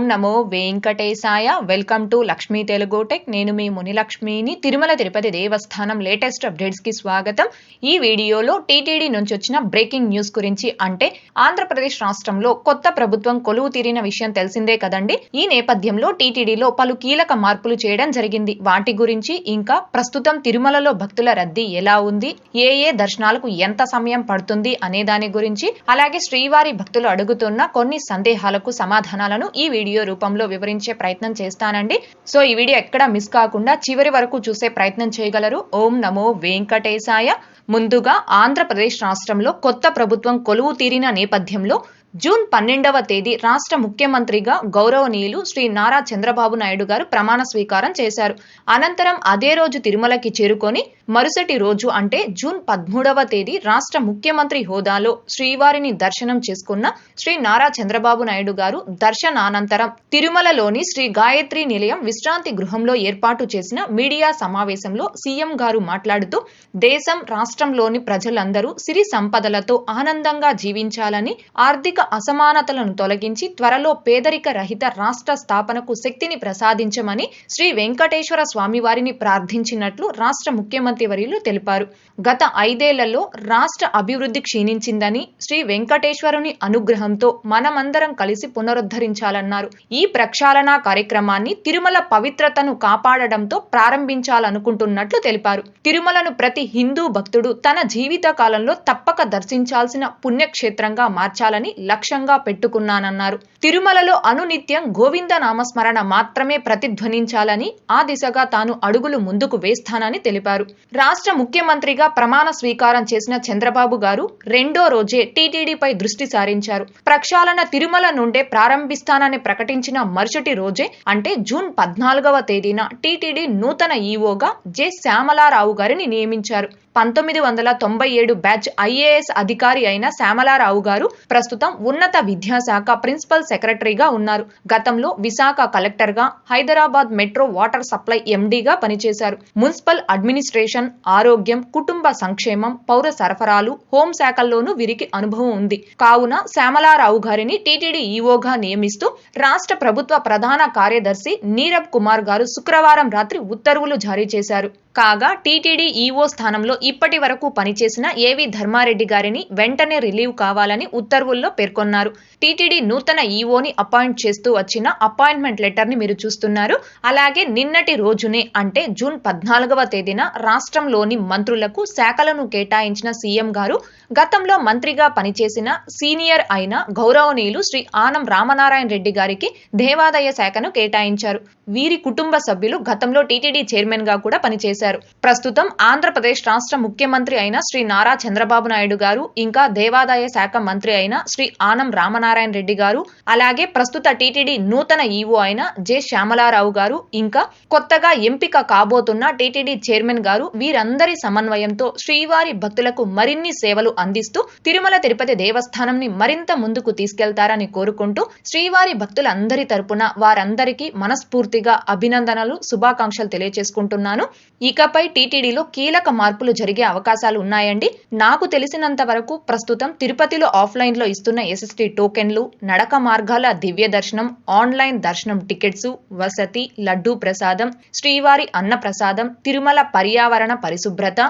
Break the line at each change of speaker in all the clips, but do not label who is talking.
ఓం నమో వెంకటేశాయ. Welcome to Lakshmi Telugu tech నేను మీ మునిలక్ష్మిని. తిరుమల తిరుపతి దేవస్థానం లేటెస్ట్ అప్డేట్స్కి స్వాగతం. ఈ వీడియోలో టీటీడీ నుంచి వచ్చిన బ్రేకింగ్ న్యూస్ గురించి అంటే ఆంధ్రప్రదేశ్ రాష్ట్రంలో కొత్త ప్రభుత్వం కొలువు తీరిన విషయం తెలిసిందే కదండి. ఈ నేపథ్యంలో టీటీడీలో పలు కీలక మార్పులు చేయడం జరిగింది. వాటి గురించి ఇంకా ప్రస్తుతం తిరుమలలో భక్తుల రద్దీ ఎలా ఉంది? ఏ ఏ దర్శనాలకు ఎంత సమయం పడుతుంది అనే దాని గురించి అలాగే శ్రీవారి భక్తులు అడుగుతున్న కొన్ని సందేహాలకు సమాధానాలను ఈ వీడియో రూపంలో వివరించే ప్రయత్నం చేస్తానండి. సో ఈ వీడియో ఎక్కడ మిస్ కాకుండా చివరి వరకు చూసే ప్రయత్నం చేయగలరు. ఓం నమో వెంకటేశాయ. ముందుగా ఆంధ్రప్రదేశ్ రాష్ట్రంలో కొత్త ప్రభుత్వం కొలువు తీరిన నేపథ్యంలో జూన్ పన్నెండవ తేదీ రాష్ట్ర ముఖ్యమంత్రిగా గౌరవనీయులు శ్రీ నారా చంద్రబాబు నాయుడు గారు ప్రమాణ స్వీకారం చేశారు. అనంతరం అదే రోజు తిరుమలకి చేరుకొని మరుసటి రోజు అంటే జూన్ పదమూడవ తేదీ రాష్ట్ర ముఖ్యమంత్రి హోదాలో శ్రీవారిని దర్శనం చేసుకున్న శ్రీ నారా చంద్రబాబు నాయుడు గారు దర్శనానంతరం తిరుమలలోని శ్రీ గాయత్రి నిలయం విశ్రాంతి గృహంలో ఏర్పాటు చేసిన మీడియా సమావేశంలో సీఎం గారు మాట్లాడుతూ దేశం రాష్ట్రంలోని ప్రజలందరూ సిరి సంపదలతో ఆనందంగా జీవించాలని ఆర్థిక అసమానతలను తొలగించి త్వరలో పేదరిక రహిత రాష్ట్ర స్థాపనకు శక్తిని ప్రసాదించమని శ్రీ వెంకటేశ్వర స్వామివారిని ప్రార్థించినట్లు రాష్ట్ర ముఖ్యమంత్రి వర్యులు తెలిపారు. గత ఐదేళ్ళలో రాష్ట్ర అభివృద్ధి క్షీణించిందని శ్రీ వెంకటేశ్వరుని అనుగ్రహంతో మనమందరం కలిసి పునరుద్ధరించాలన్నారు. ఈ ప్రక్షాళన కార్యక్రమాన్ని తిరుమల పవిత్రతను కాపాడడంతో ప్రారంభించాలనుకుంటున్నట్లు తెలిపారు. తిరుమలను ప్రతి హిందూ భక్తుడు తన జీవిత కాలంలో తప్పక దర్శించాల్సిన పుణ్యక్షేత్రంగా మార్చాలని లక్ష్యంగా పెట్టుకున్నానన్నారు. తిరుమలలో అనునిత్యం గోవింద నామస్మరణ మాత్రమే ప్రతిధ్వనించాలని ఆ దిశగా తాను అడుగులు ముందుకు వేస్తానని తెలిపారు. రాష్ట్ర ముఖ్యమంత్రిగా ప్రమాణ స్వీకారం చేసిన చంద్రబాబు గారు రెండో రోజే టీటీడీపై దృష్టి సారించారు. ప్రక్షాళన తిరుమల నుండే ప్రారంభిస్తానని ప్రకటించిన మరుసటి రోజే అంటే జూన్ పద్నాలుగవ తేదీన టీటీడీ నూతన ఈవోగా జె. శ్యామలారావు గారిని నియమించారు. పంతొమ్మిది వందల తొంభై ఏడు బ్యాచ్ ఐఏఎస్ అధికారి అయిన శ్యామలారావు గారు ప్రస్తుతం ఉన్నత విద్యాశాఖ ప్రిన్సిపల్ సెక్రటరీగా ఉన్నారు. గతంలో విశాఖ కలెక్టర్గా హైదరాబాద్ మెట్రో వాటర్ సప్లై ఎండీగా పనిచేశారు. మున్సిపల్ అడ్మినిస్ట్రేషన్ ఆరోగ్యం కుటుంబ సంక్షేమం పౌర సరఫరాలు హోంశాఖల్లోనూ వీరికి అనుభవం ఉంది. కావున శ్యామలారావు గారిని టీటీడీ ఈవోగా నియమిస్తూ రాష్ట్ర ప్రభుత్వ ప్రధాన కార్యదర్శి నీరబ్ కుమార్ గారు శుక్రవారం రాత్రి ఉత్తర్వులు జారీ చేశారు. కాగా టీటీడీ ఈవో స్థానంలో ఇప్పటి వరకు పనిచేసిన ఏవి ధర్మారెడ్డి గారిని వెంటనే రిలీవ్ కావాలని ఉత్తర్వుల్లో పేర్కొన్నారు. టీటీడీ నూతన ఈవోని అపాయింట్ చేస్తూ వచ్చిన అపాయింట్మెంట్ లెటర్ని మీరు చూస్తున్నారు. అలాగే నిన్నటి రోజునే అంటే జూన్ పద్నాలుగవ తేదీన రాష్ట్రంలోని మంత్రులకు శాఖలను కేటాయించిన సీఎం గారు గతంలో మంత్రిగా పనిచేసిన సీనియర్ అయిన గౌరవనీయులు శ్రీ ఆనం రామనారాయణ రెడ్డి గారికి దేవాదాయ శాఖను కేటాయించారు. వీరి కుటుంబ సభ్యులు గతంలో టీటీడీ చైర్మన్గా కూడా పనిచేశారు. ప్రస్తుతం ఆంధ్రప్రదేశ్ రాష్ట్ర ముఖ్యమంత్రి అయిన శ్రీ నారా చంద్రబాబు నాయుడు గారు ఇంకా దేవాదాయ శాఖ మంత్రి అయిన శ్రీ ఆనం రామనారాయణ రెడ్డి గారు అలాగే ప్రస్తుత టీటీడీ నూతన ఈవో అయిన జె శ్యామలారావు గారు ఇంకా కొత్తగా ఎంపిక కాబోతున్న టీటీడీ చైర్మన్ గారు వీరందరి సమన్వయంతో శ్రీవారి భక్తులకు మరిన్ని సేవలు అందిస్తూ తిరుమల తిరుపతి దేవస్థానంని మరింత ముందుకు తీసుకెళ్తారని కోరుకుంటూ శ్రీవారి భక్తులందరి తరపున వారందరికీ మనస్ఫూర్తిగా అభినందనలు శుభాకాంక్షలు తెలియజేసుకుంటున్నాను ఇకపై టీటీడీలో కీలక మార్పులు జరిగే అవకాశాలు ఉన్నాయండి. నాకు తెలిసినంత వరకు ప్రస్తుతం తిరుపతిలో ఆఫ్లైన్లో ఇస్తున్న ఎస్ఎస్టీ టోకెన్లు నడక మార్గాల దివ్య దర్శనం ఆన్లైన్ దర్శనం టికెట్స్ వసతి లడ్డూ ప్రసాదం శ్రీవారి అన్న ప్రసాదం తిరుమల పర్యావరణ పరిశుభ్రత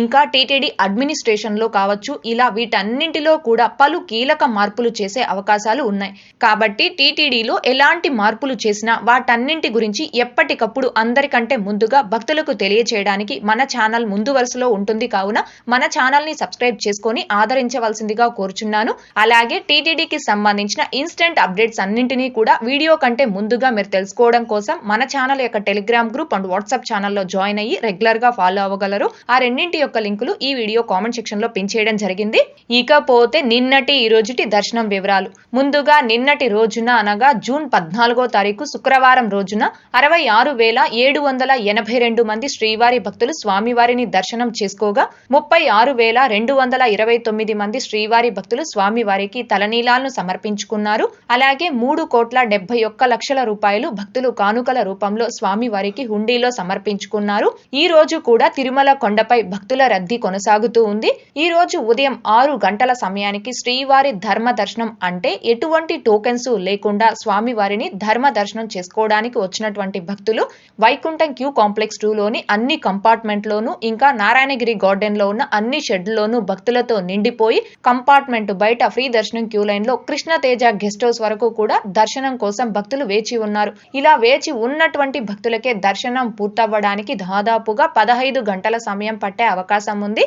ఇంకా టీటీడీ అడ్మినిస్ట్రేషన్లో కావచ్చు. ఇలా వీటన్నింటిలో కూడా పలు కీలక మార్పులు చేసే అవకాశాలు ఉన్నాయి. కాబట్టి టీటీడీలో ఎలాంటి మార్పులు చేసినా వాటన్నింటి గురించి ఎప్పటికప్పుడు అందరికంటే ముందుగా భక్తులకు తెలియచేయడానికి మన ఛానల్ ముందు వరుసలో ఉంటుంది. కావున మన ఛానల్ని సబ్స్క్రైబ్ చేసుకొని ఆదరించవలసిందిగా కోరుచున్నాను. అలాగే టీటీడీకి సంబంధించిన ఇన్స్టెంట్ అప్డేట్స్ అన్నింటినీ కూడా వీడియో కంటే ముందుగా మీరు తెలుసుకోవడం కోసం మన ఛానల్ యొక్క టెలిగ్రామ్ గ్రూప్ అండ్ వాట్సాప్ ఛానల్లో జాయిన్ అయ్యి రెగ్యులర్గా ఫాలో అవ్వగలరు. ఆ రెండింటి యొక్క లింకులు ఈ వీడియో కామెంట్ సెక్షన్లో పిన్ చేయడం జరిగింది. ఇకపోతే నిన్నటి ఈ రోజుటి దర్శనం వివరాలు. ముందుగా నిన్నటి రోజున అనగా జూన్ పద్నాలుగో తారీఖు శుక్రవారం రోజున అరవై ఆరు వేల ఏడు వందల ఎనభై రెండు మంది శ్రీవారి భక్తులు స్వామివారిని దర్శనం చేసుకున్నారు చేసుకోగా ముప్పై ఆరు వేల రెండు వందల ఇరవై తొమ్మిది మంది శ్రీవారి భక్తులు స్వామివారికి తలనీలాలను సమర్పించుకున్నారు. అలాగే మూడు కోట్ల డెబ్బై ఒక్క లక్షల రూపాయలు భక్తులు కానుకల రూపంలో స్వామివారికి హుండీలో సమర్పించుకున్నారు. ఈ రోజు కూడా తిరుమల కొండపై భక్తుల రద్దీ కొనసాగుతూ ఉంది. ఈ రోజు ఉదయం ఆరు గంటల సమయానికి శ్రీవారి ధర్మ దర్శనం అంటే ఎటువంటి టోకెన్స్ లేకుండా స్వామివారిని ధర్మ దర్శనం చేసుకోవడానికి వచ్చినటువంటి భక్తులు వైకుంఠం క్యూ కాంప్లెక్స్ టూ లోని అన్ని కంపార్ట్మెంట్లోనూ ఇంకా నారాయణ గార్డెన్లో ఉన్న అన్ని షెడ్లోనూ భక్తులతో నిండిపోయి కంపార్ట్మెంట్ బయట ఫ్రీ దర్శనం క్యూ లైన్లో కృష్ణతేజ గెస్ట్ హౌస్ వరకు కూడా దర్శనం కోసం భక్తులు వేచి ఉన్నారు. ఇలా వేచి ఉన్నటువంటి భక్తులకే దర్శనం పూర్తవ్వడానికి దాదాపుగా పదహైదు గంటల సమయం పట్టే అవకాశం ఉంది.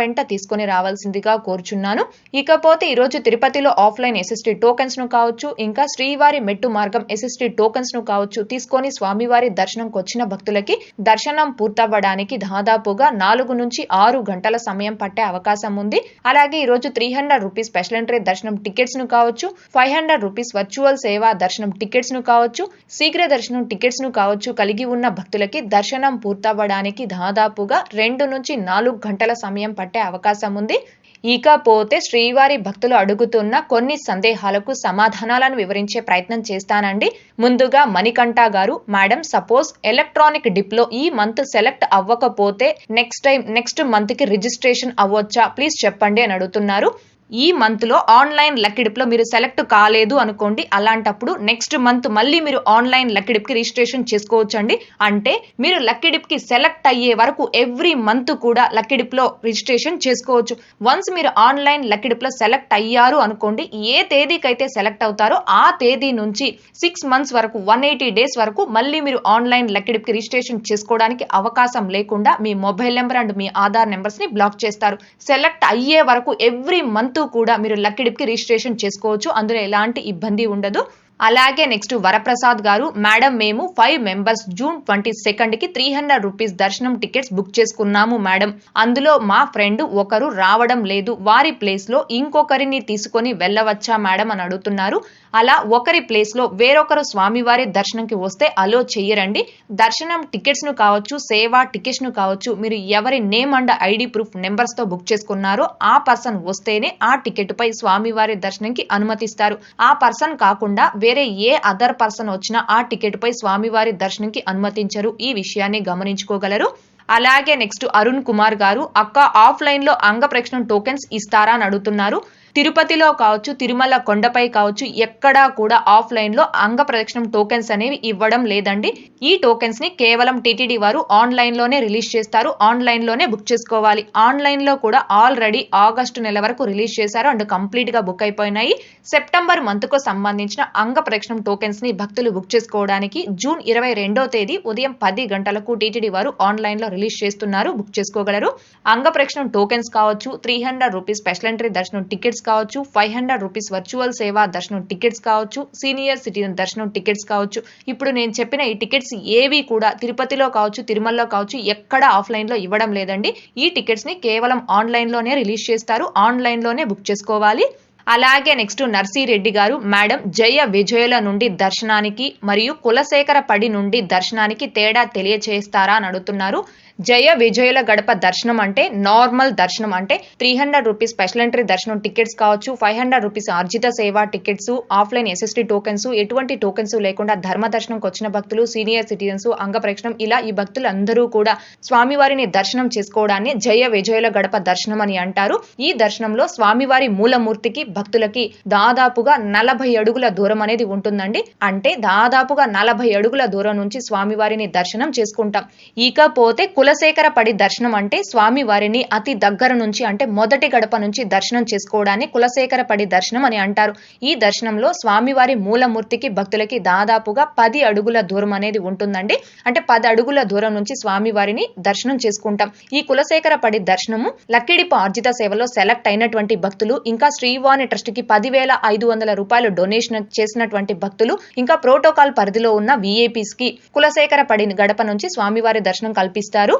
వెంట తీసుకుని రావాల్సిందిగా కోరుచున్నాను. ఇకపోతే ఈ రోజు తిరుపతిలో ఆఫ్లైన్ ఎస్ఎస్టీ టోకెన్స్ను కావచ్చు ఇంకా శ్రీవారి మెట్టు మార్గం ఎస్ఎస్టీ టోకెన్స్ను కావచ్చు తీసుకొని స్వామివారి దర్శనంకి వచ్చిన భక్తులకి దర్శనం పూర్తవ్వడానికి దాదాపుగా నాలుగు నుంచి ఆరు గంటల సమయం పట్టే అవకాశం ఉంది. అలాగే ఈ రోజు three hundred rupees special entry దర్శనం టికెట్స్ను కావచ్చు ఫైవ్ హండ్రెడ్ రూపీస్ వర్చువల్ సేవా దర్శనం టికెట్స్ను కావచ్చు శీఘ్ర దర్శనం టికెట్స్ను కావచ్చు కలిగి ఉన్న భక్తులకి దర్శనం పూర్తవ్వడానికి దాదాపుగా రెండు నుంచి నాలుగు గంటల సమయం పట్టే అవకాశం ఉంది. ఇకపోతే శ్రీవారి భక్తులు అడుగుతున్న కొన్ని సందేహాలకు సమాధానాలను వివరించే ప్రయత్నం చేస్తానండి. ముందుగా మణికంఠ గారు మేడం సపోజ్ ఎలక్ట్రానిక్ డిప్లో ఈ మంత్ సెలెక్ట్ అవ్వకపోతే నెక్స్ట్ టైం నెక్స్ట్ మంత్కి రిజిస్ట్రేషన్ అవ్వచ్చా? ప్లీజ్ చెప్పండి అని అడుగుతున్నారు. ఈ మంత్లో ఆన్లైన్ లక్కిడిప్లో మీరు సెలెక్ట్ కాలేదు అనుకోండి అలాంటప్పుడు నెక్స్ట్ మంత్ మళ్ళీ మీరు ఆన్లైన్ లక్కిడిప్కి రిజిస్ట్రేషన్ చేసుకోవచ్చు అండి అంటే మీరు లక్కిడిప్కి సెలెక్ట్ అయ్యే వరకు ఎవ్రీ మంత్ కూడా లక్కిడిప్లో రిజిస్ట్రేషన్ చేసుకోవచ్చు. వన్స్ మీరు ఆన్లైన్ లక్కిడిప్లో సెలెక్ట్ అయ్యారు అనుకోండి ఏ తేదీకైతే సెలెక్ట్ అవుతారో ఆ తేదీ నుంచి సిక్స్ మంత్స్ వరకు వన్ ఎయిటీ డేస్ వరకు మళ్ళీ మీరు ఆన్లైన్ లక్కిడిప్కి రిజిస్ట్రేషన్ చేసుకోవడానికి అవకాశం లేకుండా మీ మొబైల్ నెంబర్ అండ్ మీ ఆధార్ నెంబర్స్ని బ్లాక్ చేస్తారు. సెలెక్ట్ అయ్యే వరకు ఎవ్రీ మంత్ కూడా మీరు లక్కీ కి రిజిస్ట్రేషన్ చేసుకోవచ్చు. అందులో ఎలాంటి ఇబ్బంది ఉండదు. అలాగే నెక్స్ట్ వరప్రసాద్ గారు మేడం మేము ఫైవ్ మెంబర్స్ జూన్ ట్వంటీ సెకండ్కి త్రీ హండ్రెడ్ రూపీస్ దర్శనం టికెట్స్ బుక్ చేసుకున్నాము మేడం. అందులో మా ఫ్రెండ్ ఒకరు రావడం లేదు. వారి ప్లేస్లో ఇంకొకరిని తీసుకొని వెళ్ళవచ్చా మేడం? అని అడుగుతున్నారు. అలా ఒకరి ప్లేస్లో వేరొకరు స్వామివారి దర్శనంకి వస్తే అలో చెయ్యరండి. దర్శనం టికెట్స్ను కావచ్చు సేవా టికెట్స్ను కావచ్చు మీరు ఎవరి నేమ్ అండ్ ఐడి ప్రూఫ్ నెంబర్స్తో బుక్ చేసుకున్నారో ఆ పర్సన్ వస్తేనే ఆ టికెట్ పై స్వామివారి దర్శనంకి అనుమతిస్తారు. ఆ పర్సన్ కాకుండా వేరే ఏ అదర్ పర్సన్ వచ్చినా ఆ టికెట్ పై స్వామివారి దర్శనంకి అనుమతించరు. ఈ విషయాన్ని గమనించుకోగలరు. అలాగే నెక్స్ట్ అరుణ్ కుమార్ గారు అక్క ఆఫ్లైన్లో అంగ ప్రక్షణం టోకెన్స్ ఇస్తారా? అని అడుగుతున్నారు. తిరుపతిలో కావచ్చు తిరుమల కొండపై కావచ్చు ఎక్కడా కూడా ఆఫ్లైన్లో అంగ ప్రదక్షిణం టోకెన్స్ అనేవి ఇవ్వడం లేదండి. ఈ టోకెన్స్ని కేవలం టీటీడీ వారు ఆన్లైన్లోనే రిలీజ్ చేస్తారు. ఆన్లైన్లోనే బుక్ చేసుకోవాలి. ఆన్లైన్లో కూడా ఆల్రెడీ ఆగస్టు నెల వరకు రిలీజ్ చేశారు. అండ్ కంప్లీట్గా బుక్ అయిపోయినాయి. సెప్టెంబర్ మంత్కు సంబంధించిన అంగ ప్రదక్షిణం టోకెన్స్ని భక్తులు బుక్ చేసుకోవడానికి జూన్ ఇరవై రెండో తేదీ ఉదయం పది గంటలకు టీటీడీ వారు ఆన్లైన్లో రిలీజ్ చేస్తున్నారు. బుక్ చేసుకోగలరు. అంగ ప్రదక్షిణం టోకెన్స్ కావచ్చు three hundred rupees special entry దర్శనం టికెట్స్ కావచ్చు ఫైవ్ హండ్రెడ్ రూపీస్ వర్చువల్ సేవా దర్శనం టికెట్స్ కావచ్చు సీనియర్ సిటిజన్ దర్శనం టికెట్స్ కావచ్చు. ఇప్పుడు నేను చెప్పిన ఈ టికెట్స్ ఏవి కూడా తిరుపతిలో కావచ్చు తిరుమలలో కావచ్చు ఎక్కడ ఆఫ్లైన్లో ఇవ్వడం లేదండి. ఈ టికెట్స్ని కేవలం ఆన్లైన్లోనే రిలీజ్ చేస్తారు ఆన్లైన్లోనే బుక్ చేసుకోవాలి. అలాగే నెక్స్ట్ నర్సిరెడ్డి గారు మేడం జయ విజయుల నుండి దర్శనానికి మరియు కులశేఖర పడి నుండి దర్శనానికి తేడా తెలియచేస్తారా అని అడుగుతున్నారు. జయ విజయుల గడప దర్శనం అంటే నార్మల్ దర్శనం అంటే three hundred rupees special entry దర్శనం టికెట్స్ కావచ్చు ఫైవ్ హండ్రెడ్ రూపీస్ ఆర్జిత సేవ టికెట్స్ ఆఫ్లైన్ ఎస్ఎస్టీ టోకెన్స్ ఎటువంటి టోకెన్స్ లేకుండా ధర్మ దర్శనంకి వచ్చిన భక్తులు సీనియర్ సిటిజన్స్ అంగ ఇలా ఈ భక్తులు అందరూ కూడా స్వామివారిని దర్శనం చేసుకోవడాన్ని జయ విజయుల గడప దర్శనం అని అంటారు. ఈ దర్శనంలో స్వామివారి మూలమూర్తికి భక్తులకి దాదాపుగా నలభై అడుగుల దూరం అనేది ఉంటుందండి. అంటే దాదాపుగా నలభై అడుగుల దూరం నుంచి స్వామివారిని దర్శనం చేసుకుంటాం. ఇకపోతే కులశేఖర పడి దర్శనం అంటే స్వామి వారిని అతి దగ్గర నుంచి అంటే మొదటి గడప నుంచి దర్శనం చేసుకోవడాన్ని కులశేఖర పడి దర్శనం అని అంటారు. ఈ దర్శనంలో స్వామివారి మూలమూర్తికి భక్తులకి దాదాపుగా పది అడుగుల దూరం అనేది ఉంటుందండి. అంటే పది అడుగుల దూరం నుంచి స్వామివారిని దర్శనం చేసుకుంటాం. ఈ కులశేఖర పడి దర్శనము లక్కిడిపు ఆర్జిత సేవలో సెలెక్ట్ అయినటువంటి భక్తులు ఇంకా శ్రీవాణి ట్రస్ట్కి పదివేల ఐదు వందల రూపాయలు డొనేషన్ చేసినటువంటి భక్తులు ఇంకా ప్రోటోకాల్ పరిధిలో ఉన్న విఐపీస్కి కులశేఖర పడి గడప నుంచి స్వామివారి దర్శనం కల్పిస్తారు.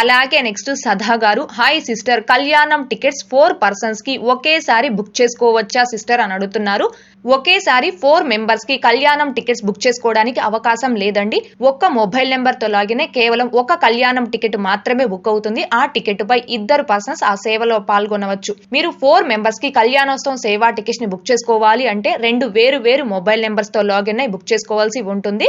అలాగే next Sada garu hi sister కళ్యాణం టికెట్స్ ఫోర్ పర్సన్స్కి ఒకేసారి బుక్ చేసుకోవచ్చా సిస్టర్ అని అడుగుతున్నారు. ఒకేసారి ఫోర్ మెంబర్స్కి కళ్యాణం టికెట్స్ బుక్ చేసుకోవడానికి అవకాశం లేదండి. ఒక్క మొబైల్ నెంబర్తో లాగినే కేవలం ఒక కళ్యాణం టికెట్ మాత్రమే బుక్ అవుతుంది. ఆ టికెట్ పై ఇద్దరు పర్సన్స్ ఆ సేవలో పాల్గొనవచ్చు. మీరు ఫోర్ మెంబర్స్కి కళ్యాణోత్సవం సేవా టికెట్స్ని బుక్ చేసుకోవాలి అంటే రెండు వేరు వేరు మొబైల్ నెంబర్స్తో లాగిన్ అయి బుక్ చేసుకోవాల్సి ఉంటుంది.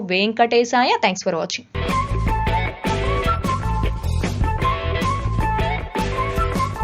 వెంకటేశాయ. Thanks for watching